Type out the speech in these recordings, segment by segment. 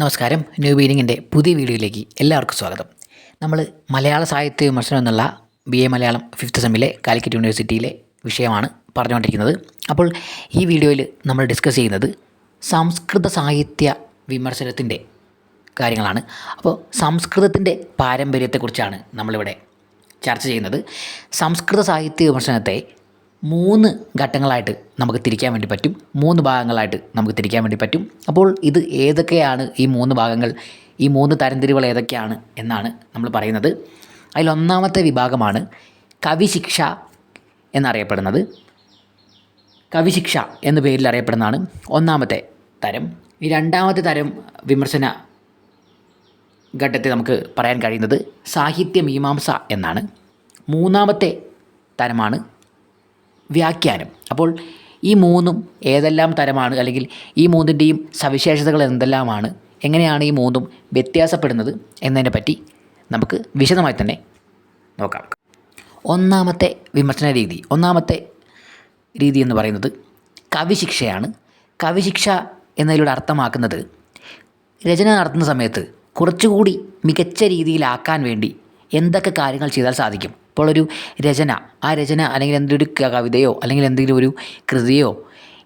നമസ്കാരം. ന്യൂ ബീനിങ്ങിന്റെ പുതിയ വീഡിയോയിലേക്ക് എല്ലാവർക്കും സ്വാഗതം. നമ്മൾ മലയാള സാഹിത്യ വിമർശനം എന്നുള്ള ബി എ മലയാളം ഫിഫ്ത്ത് സെമ്മിലെ കാലിക്കറ്റ് യൂണിവേഴ്സിറ്റിയിലെ വിഷയമാണ് പറഞ്ഞുകൊണ്ടിരിക്കുന്നത്. അപ്പോൾ ഈ വീഡിയോയിൽ നമ്മൾ ഡിസ്കസ് ചെയ്യുന്നത് സംസ്കൃത സാഹിത്യ വിമർശനത്തിന്റെ കാര്യങ്ങളാണ്. അപ്പോൾ സംസ്കൃതത്തിന്റെ പാരമ്പര്യത്തെക്കുറിച്ചാണ് നമ്മളിവിടെ ചർച്ച ചെയ്യുന്നത്. സംസ്കൃത സാഹിത്യ വിമർശനത്തെ മൂന്ന് ഘട്ടങ്ങളായിട്ട് നമുക്ക് തിരിക്കാൻ വേണ്ടി പറ്റും. മൂന്ന് ഭാഗങ്ങളായിട്ട് നമുക്ക് തിരിക്കാൻ വേണ്ടി പറ്റും. അപ്പോൾ ഇത് ഏതൊക്കെയാണ് ഈ മൂന്ന് ഭാഗങ്ങൾ? ഈ മൂന്ന് തരംതിരിവുകൾ ഏതൊക്കെയാണ് എന്നാണ് നമ്മൾ പറയുന്നത്. അതിലൊന്നാമത്തെ വിഭാഗമാണ് കവിശിക്ഷ എന്നറിയപ്പെടുന്നത്. കവിശിക്ഷ എന്ന പേരിൽ അറിയപ്പെടുന്നതാണ് ഒന്നാമത്തെ തരം. ഈ രണ്ടാമത്തെ തരം വിമർശന ഘട്ടത്തെ നമുക്ക് പറയാൻ കഴിയുന്നത് സാഹിത്യ മീമാംസ എന്നാണ്. മൂന്നാമത്തെ തരമാണ് വ്യാഖ്യാനം. അപ്പോൾ ഈ മൂന്നും ഏതെല്ലാം തരമാണ്? അല്ലെങ്കിൽ ഈ മൂന്നിന്റെയും സവിശേഷതകൾ എന്തെല്ലാമാണ്? എങ്ങനെയാണ് ഈ മൂന്നും വ്യത്യാസപ്പെടുന്നത് എന്നതിനെ പറ്റി നമുക്ക് വിശദമായി തന്നെ നോക്കാം. ഒന്നാമത്തെ വിമർശന രീതി. ഒന്നാമത്തെ രീതി എന്ന് പറയുന്നത് കവിശിക്ഷയാണ്. കവിശിക്ഷ എന്നതിലൂടെ അർത്ഥമാക്കുന്നത് രചന നടത്തുന്ന സമയത്ത് കുറച്ചുകൂടി മികച്ച രീതിയിലാക്കാൻ വേണ്ടി എന്തൊക്കെ കാര്യങ്ങൾ ചെയ്താൽ സാധിക്കും? ഇപ്പോൾ ഒരു രചന ആ രചന അല്ലെങ്കിൽ എന്തൊരു ഒരു കവിതയോ അല്ലെങ്കിൽ എന്തെങ്കിലും ഒരു കൃതിയോ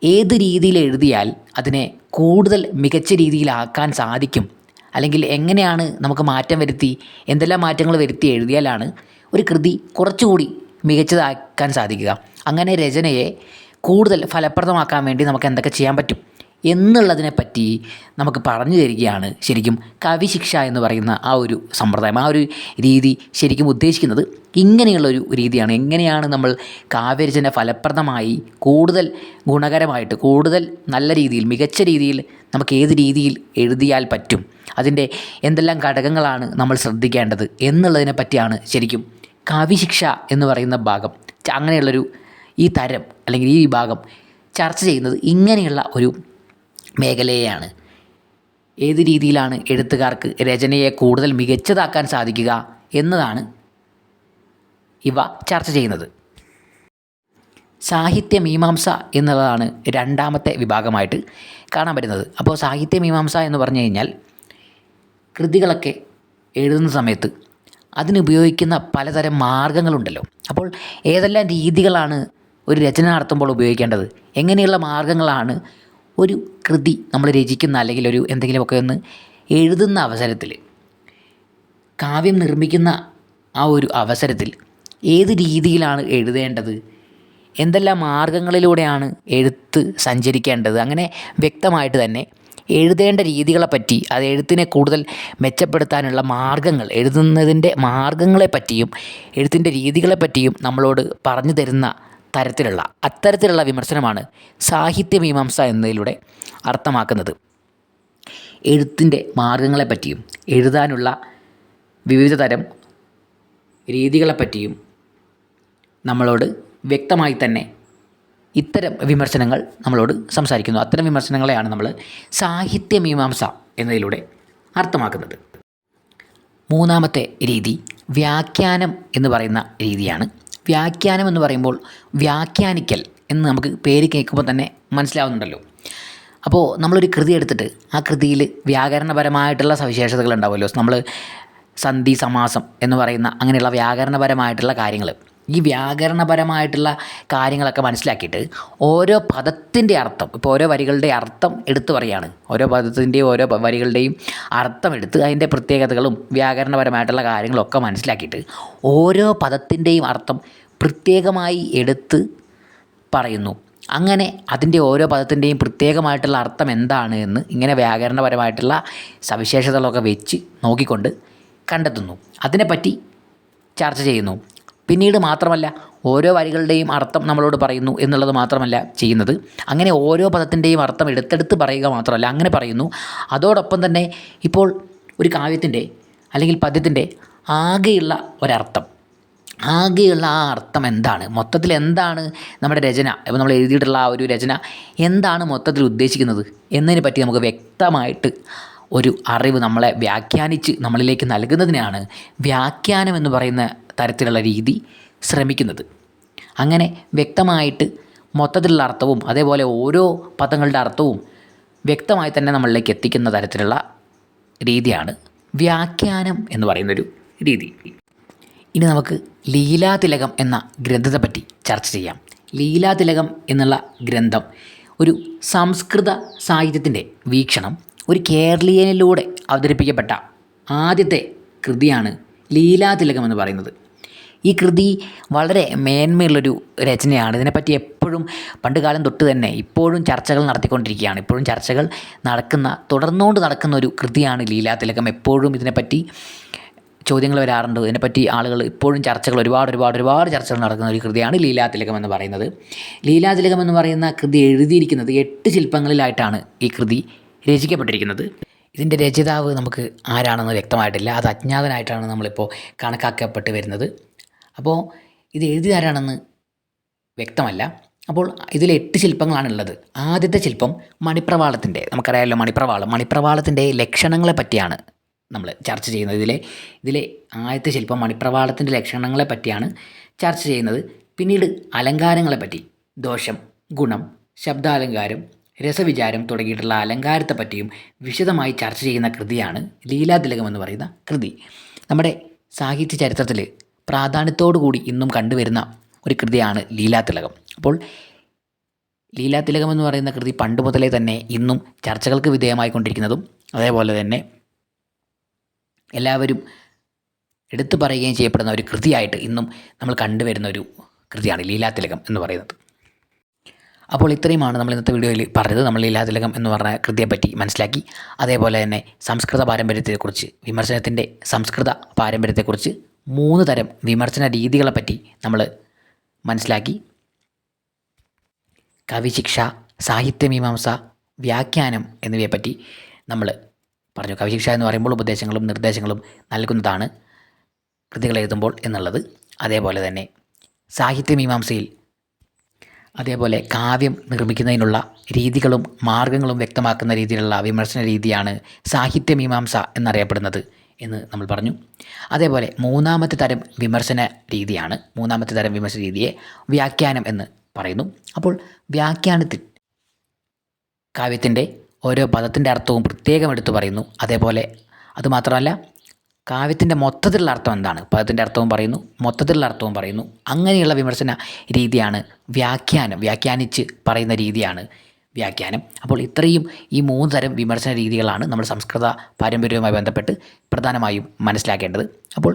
ഏത് രീതിയിൽ എഴുതിയാൽ അതിനെ കൂടുതൽ മികച്ച രീതിയിലാക്കാൻ സാധിക്കും? അല്ലെങ്കിൽ എങ്ങനെയാണ് നമുക്ക് മാറ്റം വരുത്തി എന്തെല്ലാം മാറ്റങ്ങൾ വരുത്തി എഴുതിയാലാണ് ഒരു കൃതി കുറച്ചുകൂടി മികച്ചതാക്കാൻ സാധിക്കുക? അങ്ങനെ രചനയെ കൂടുതൽ ഫലപ്രദമാക്കാൻ വേണ്ടി നമുക്ക് എന്തൊക്കെ ചെയ്യാൻ പറ്റും? എന്നുള്ളതിനെ പറ്റി നമുക്ക് പറഞ്ഞു തരികയാണ് ശരിക്കും കവിശിക്ഷ എന്ന് പറയുന്ന ആ ഒരു സമ്പ്രദായം ആ ഒരു രീതി ശരിക്കും ഉദ്ദേശിക്കുന്നത് ഇങ്ങനെയുള്ളൊരു രീതിയാണ്. എങ്ങനെയാണ് നമ്മൾ കാവ്യരചന ഫലപ്രദമായി കൂടുതൽ ഗുണകരമായിട്ട് കൂടുതൽ നല്ല രീതിയിൽ മികച്ച രീതിയിൽ നമുക്ക് ഏത് രീതിയിൽ എഴുതിയാൽ പറ്റും അതിന്റെ എന്തെല്ലാം ഘടകങ്ങളാണ് നമ്മൾ ശ്രദ്ധിക്കേണ്ടത് എന്നുള്ളതിനെ പറ്റിയാണ് ശരിക്കും കാവ്യശിക്ഷ എന്ന് പറയുന്ന ഭാഗം അങ്ങനെയുള്ളൊരു ഈ തരം അല്ലെങ്കിൽ ഈ വിഭാഗം ചർച്ച ചെയ്യുന്നത് ഇങ്ങനെയുള്ള ഒരു മേഖലയെയാണ്. ഏത് രീതിയിലാണ് എഴുത്തുകാർക്ക് രചനയെ കൂടുതൽ മികച്ചതാക്കാൻ സാധിക്കുക എന്നതാണ് ഇവ ചർച്ച ചെയ്യുന്നത്. സാഹിത്യമീമാംസ എന്നുള്ളതാണ് രണ്ടാമത്തെ വിഭാഗമായിട്ട് കാണാൻ പറ്റുന്നത്. അപ്പോൾ സാഹിത്യമീമാംസ എന്ന് പറഞ്ഞു കഴിഞ്ഞാൽ കൃതികളൊക്കെ എഴുതുന്ന സമയത്ത് അതിനുപയോഗിക്കുന്ന പലതരം മാർഗങ്ങളുണ്ടല്ലോ. അപ്പോൾ ഏതെല്ലാം രീതികളാണ് ഒരു രചന നടത്തുമ്പോൾ ഉപയോഗിക്കേണ്ടത്? എങ്ങനെയുള്ള മാർഗങ്ങളാണ് ഒരു കൃതി നമ്മൾ രചിക്കുന്ന അല്ലെങ്കിൽ ഒരു എന്തെങ്കിലുമൊക്കെ ഒന്ന് എഴുതുന്ന അവസരത്തിൽ കാവ്യം നിർമ്മിക്കുന്ന ആ ഒരു അവസരത്തിൽ ഏത് രീതിയിലാണ് എഴുതേണ്ടത്? എന്തെല്ലാം മാർഗങ്ങളിലൂടെയാണ് എഴുത്ത് സഞ്ചരിക്കേണ്ടത്? അങ്ങനെ വ്യക്തമായിട്ട് തന്നെ എഴുതേണ്ട രീതികളെപ്പറ്റി അത് എഴുത്തിനെ കൂടുതൽ മെച്ചപ്പെടുത്താനുള്ള മാർഗങ്ങൾ എഴുതുന്നതിന്റെ മാർഗങ്ങളെപ്പറ്റിയും എഴുത്തിന്റെ രീതികളെപ്പറ്റിയും നമ്മളോട് പറഞ്ഞു തരുന്ന തരത്തിലുള്ള അത്തരത്തിലുള്ള വിമർശനമാണ് സാഹിത്യമീമാംസ എന്നതിലൂടെ അർത്ഥമാക്കുന്നത്. എഴുത്തിന്റെ മാർഗങ്ങളെപ്പറ്റിയും എഴുതാനുള്ള വിവിധ തരം രീതികളെപ്പറ്റിയും നമ്മളോട് വ്യക്തമായി തന്നെ ഇത്തരം വിമർശനങ്ങൾ നമ്മളോട് സംസാരിക്കുന്നു. അത്തരം വിമർശനങ്ങളെയാണ് നമ്മൾ സാഹിത്യമീമാംസ എന്നതിലൂടെ അർത്ഥമാക്കുന്നത്. മൂന്നാമത്തെ രീതി വ്യാഖ്യാനം എന്ന് പറയുന്ന രീതിയാണ് വ്യാഖ്യാനം എന്ന് പറയുമ്പോൾ വ്യാഖ്യാനിക്കൽ എന്ന് നമുക്ക് പേര് കേൾക്കുമ്പോൾ തന്നെ മനസ്സിലാവുന്നുണ്ടല്ലോ. അപ്പോൾ നമ്മളൊരു കൃതി എടുത്തിട്ട് ആ കൃതിയിൽ വ്യാകരണപരമായിട്ടുള്ള സവിശേഷതകൾ ഉണ്ടാവുമല്ലോ. നമ്മൾ സന്ധി സമാസം എന്ന് പറയുന്ന അങ്ങനെയുള്ള വ്യാകരണപരമായിട്ടുള്ള കാര്യങ്ങൾ ഈ വ്യാകരണപരമായിട്ടുള്ള കാര്യങ്ങളൊക്കെ മനസ്സിലാക്കിയിട്ട് ഓരോ പദത്തിന്റെ അർത്ഥം ഇപ്പോൾ ഓരോ വരികളുടെ അർത്ഥം എടുത്തു പറയാണ്. ഓരോ പദത്തിന്റെയും ഓരോ വരികളുടെയും അർത്ഥം എടുത്ത് അതിന്റെ പ്രത്യേകതകളും വ്യാകരണപരമായിട്ടുള്ള കാര്യങ്ങളൊക്കെ മനസ്സിലാക്കിയിട്ട് ഓരോ പദത്തിന്റെയും അർത്ഥം പ്രത്യേകമായി എടുത്ത് പറയുന്നു. അങ്ങനെ അതിന്റെ ഓരോ പദത്തിന്റെയും പ്രത്യേകമായിട്ടുള്ള അർത്ഥം എന്താണ് എന്ന് ഇങ്ങനെ വ്യാകരണപരമായിട്ടുള്ള സവിശേഷതകളൊക്കെ വെച്ച് നോക്കിക്കൊണ്ട് കണ്ടെത്തുന്നു. അതിനെപ്പറ്റി ചർച്ച ചെയ്യുന്നു. പിന്നീട് മാത്രമല്ല ഓരോ വരികളുടെയും അർത്ഥം നമ്മളോട് പറയുന്നു എന്നുള്ളത് മാത്രമല്ല ചെയ്യുന്നത്. അങ്ങനെ ഓരോ പദത്തിന്റെയും അർത്ഥം എടുത്തെടുത്ത് പറയുക മാത്രമല്ല അങ്ങനെ പറയുന്നു. അതോടൊപ്പം തന്നെ ഇപ്പോൾ ഒരു കാവ്യത്തിന്റെ അല്ലെങ്കിൽ പദ്യത്തിന്റെ ആകെയുള്ള ഒരർത്ഥം. ആകെയുള്ള ആ അർത്ഥം എന്താണ്? മൊത്തത്തിൽ എന്താണ് നമ്മുടെ രചന? ഇപ്പോൾ നമ്മൾ എഴുതിയിട്ടുള്ള ആ ഒരു രചന എന്താണ് മൊത്തത്തിൽ ഉദ്ദേശിക്കുന്നത്? എന്നതിനെ പറ്റി നമുക്ക് വ്യക്തമായിട്ട് ഒരു അറിവ് നമ്മളെ വ്യാഖ്യാനിച്ച് നമ്മളിലേക്ക് നൽകുന്നതിനാണ് വ്യാഖ്യാനം എന്ന് പറയുന്ന തരത്തിലുള്ള രീതി ശ്രമിക്കുന്നത്. അങ്ങനെ വ്യക്തമായിട്ട് മൊത്തത്തിലുള്ള അർത്ഥവും അതേപോലെ ഓരോ പദങ്ങളുടെ അർത്ഥവും വ്യക്തമായി തന്നെ നമ്മളിലേക്ക് എത്തിക്കുന്ന തരത്തിലുള്ള രീതിയാണ് വ്യാഖ്യാനം എന്ന് പറയുന്നൊരു രീതി. ഇനി നമുക്ക് ലീലാതിലകം എന്ന ഗ്രന്ഥത്തെ പറ്റി ചർച്ച ചെയ്യാം. ലീലാതിലകം എന്നുള്ള ഗ്രന്ഥം ഒരു സംസ്കൃത സാഹിത്യത്തിന്റെ വീക്ഷണം ഒരു കേരളീയനിലൂടെ അവതരിപ്പിക്കപ്പെട്ട ആദ്യത്തെ കൃതിയാണ് ലീലാതിലകം എന്ന് പറയുന്നത്. ഈ കൃതി വളരെ മേന്മയുള്ളൊരു രചനയാണ്. ഇതിനെപ്പറ്റി എപ്പോഴും പണ്ട് കാലം തൊട്ട് തന്നെ ഇപ്പോഴും ചർച്ചകൾ നടത്തിക്കൊണ്ടിരിക്കുകയാണ്. ഇപ്പോഴും ചർച്ചകൾ നടക്കുന്ന തുടർന്നുകൊണ്ട് നടക്കുന്ന ഒരു കൃതിയാണ് ലീലാതിലകം എപ്പോഴും ഇതിനെപ്പറ്റി ചോദ്യങ്ങൾ വരാറുണ്ട്. ഇതിനെപ്പറ്റി ആളുകൾ ഇപ്പോഴും ചർച്ചകൾ ഒരുപാട് ഒരുപാട് ഒരുപാട് ചർച്ചകൾ നടക്കുന്ന ഒരു കൃതിയാണ് ലീലാതിലകം എന്ന് പറയുന്നത്. ലീലാതിലകം എന്ന് പറയുന്ന കൃതി എഴുതിയിരിക്കുന്നത് എട്ട് ശില്പങ്ങളിലായിട്ടാണ് ഈ കൃതി രചിക്കപ്പെട്ടിരിക്കുന്നത്. ഇതിന്റെ രചയിതാവ് നമുക്ക് ആരാണെന്ന് വ്യക്തമായിട്ടില്ല. അത് അജ്ഞാതനായിട്ടാണ് നമ്മളിപ്പോൾ കണക്കാക്കപ്പെട്ട് വരുന്നത്. അപ്പോൾ ഇത് എഴുതി ആരാണെന്ന് വ്യക്തമല്ല. അപ്പോൾ ഇതിൽ എട്ട് ശില്പങ്ങളാണ് ഉള്ളത് ആദ്യത്തെ ശില്പം മണിപ്രവാളത്തിന്റെ നമുക്കറിയാമല്ലോ മണിപ്രവാളം. മണിപ്രവാളത്തിന്റെ ലക്ഷണങ്ങളെ പറ്റിയാണ് നമ്മൾ ചർച്ച ചെയ്യുന്നത്. ഇതിലെ ഇതിലെ ആദ്യത്തെ ശില്പം മണിപ്രവാളത്തിന്റെ ലക്ഷണങ്ങളെ പറ്റിയാണ് ചർച്ച ചെയ്യുന്നത്. പിന്നീട് അലങ്കാരങ്ങളെ പറ്റി ദോഷം ഗുണം ശബ്ദാലങ്കാരം രസവിചാരം തുടങ്ങിയിട്ടുള്ള അലങ്കാരത്തെ പറ്റിയും വിശദമായി ചർച്ച ചെയ്യുന്ന കൃതിയാണ് ലീലാതിലകം എന്ന് പറയുന്ന കൃതി. നമ്മുടെ സാഹിത്യ ചരിത്രത്തിൽ പ്രാധാന്യത്തോടു കൂടി ഇന്നും കണ്ടുവരുന്ന ഒരു കൃതിയാണ് ലീലാതിലകം അപ്പോൾ ലീലാതിലകം എന്ന് പറയുന്ന കൃതി പണ്ട് മുതലേ തന്നെ ഇന്നും ചർച്ചകൾക്ക് വിധേയമായിക്കൊണ്ടിരിക്കുന്നതും അതേപോലെ തന്നെ എല്ലാവരും എടുത്തു പറയുകയും ചെയ്യപ്പെടുന്ന ഒരു കൃതിയായിട്ട് ഇന്നും നമ്മൾ കണ്ടുവരുന്ന ഒരു കൃതിയാണ് ലീലാതിലകം എന്ന് പറയുന്നത്. അപ്പോൾ ഇത്രയുമാണ് നമ്മൾ ഇന്നത്തെ വീഡിയോയിൽ പറഞ്ഞത്. നമ്മൾ ലീലാതിലകം എന്ന് പറഞ്ഞ കൃതിയെപ്പറ്റി മനസ്സിലാക്കി. അതേപോലെ തന്നെ സംസ്കൃത പാരമ്പര്യത്തെക്കുറിച്ച് വിമർശനത്തിന്റെ സംസ്കൃത പാരമ്പര്യത്തെക്കുറിച്ച് മൂന്ന് തരം വിമർശന രീതികളെപ്പറ്റി നമ്മൾ മനസ്സിലാക്കി. കവിശിക്ഷ സാഹിത്യമീമാംസ വ്യാഖ്യാനം എന്നിവയെപ്പറ്റി നമ്മൾ പറഞ്ഞു. കവിശിക്ഷ എന്ന് പറയുമ്പോൾ ഉപദേശങ്ങളും നിർദ്ദേശങ്ങളും നൽകുന്നതാണ് കൃതികൾ എഴുതുമ്പോൾ എന്നുള്ളത്. അതേപോലെ തന്നെ സാഹിത്യമീമാംസയിൽ അതേപോലെ കാവ്യം നിർമ്മിക്കുന്നതിനുള്ള രീതികളും മാർഗങ്ങളും വ്യക്തമാക്കുന്ന രീതിയിലുള്ള വിമർശന രീതിയാണ് സാഹിത്യമീമാംസ എന്നറിയപ്പെടുന്നത്. എന്ന് നമ്മൾ പറഞ്ഞു. അതേപോലെ മൂന്നാമത്തെ തരം വിമർശന രീതിയാണ്. മൂന്നാമത്തെ തരം വിമർശന രീതിയെ വ്യാഖ്യാനം എന്ന് പറയുന്നു. അപ്പോൾ വ്യാഖ്യാനത്തിൽ കാവ്യത്തിന്റെ ഓരോ പദത്തിന്റെ അർത്ഥവും പ്രത്യേകം എടുത്തു പറയുന്നു. അതേപോലെ അതുമാത്രമല്ല കാവ്യത്തിന്റെ മൊത്തത്തിലുള്ള അർത്ഥം എന്താണ്? പദത്തിന്റെ അർത്ഥവും പറയുന്നു മൊത്തത്തിലുള്ള അർത്ഥവും പറയുന്നു. അങ്ങനെയുള്ള വിമർശന രീതിയാണ് വ്യാഖ്യാനം. വ്യാഖ്യാനിച്ച് പറയുന്ന രീതിയാണ് വ്യാഖ്യാനം. അപ്പോൾ ഇത്രയും ഈ മൂന്ന് തരം വിമർശന രീതികളാണ് നമ്മൾ സംസ്കൃത പാരമ്പര്യവുമായി ബന്ധപ്പെട്ട് പ്രധാനമായും മനസ്സിലാക്കേണ്ടത്. അപ്പോൾ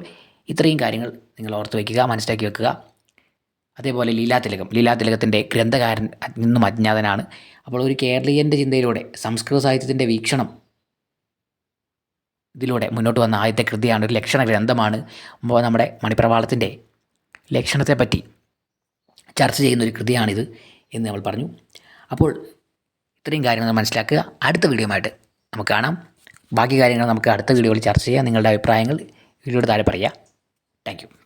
ഇത്രയും കാര്യങ്ങൾ നിങ്ങൾ ഓർത്ത് വയ്ക്കുക മനസ്സിലാക്കി വെക്കുക. അതേപോലെ ലീലാതിലകം. ലീലാതിലകത്തിന്റെ ഗ്രന്ഥകാരൻ നിന്നും അജ്ഞാതനാണ്. അപ്പോൾ ഒരു കേരളീയന്റെ ചിന്തയിലൂടെ സംസ്കൃത സാഹിത്യത്തിന്റെ വീക്ഷണം ഇതിലൂടെ മുന്നോട്ട് വന്ന ആദ്യത്തെ കൃതിയാണ് ഒരു ലക്ഷണ ഗ്രന്ഥമാണ്. നമ്മുടെ മണിപ്രവാളത്തിന്റെ ലക്ഷണത്തെപ്പറ്റി ചർച്ച ചെയ്യുന്ന ഒരു കൃതിയാണിത് എന്ന് നമ്മൾ പറഞ്ഞു. അപ്പോൾ ഇത്രയും കാര്യങ്ങൾ മനസ്സിലാക്കുക. അടുത്ത വീഡിയോയുമായിട്ട് നമുക്ക് കാണാം. ബാക്കി കാര്യങ്ങൾ നമുക്ക് അടുത്ത വീഡിയോയിൽ ചർച്ച ചെയ്യാം. നിങ്ങളുടെ അഭിപ്രായങ്ങൾ വീഡിയോയുടെ താഴെ പറയുക. താങ്ക്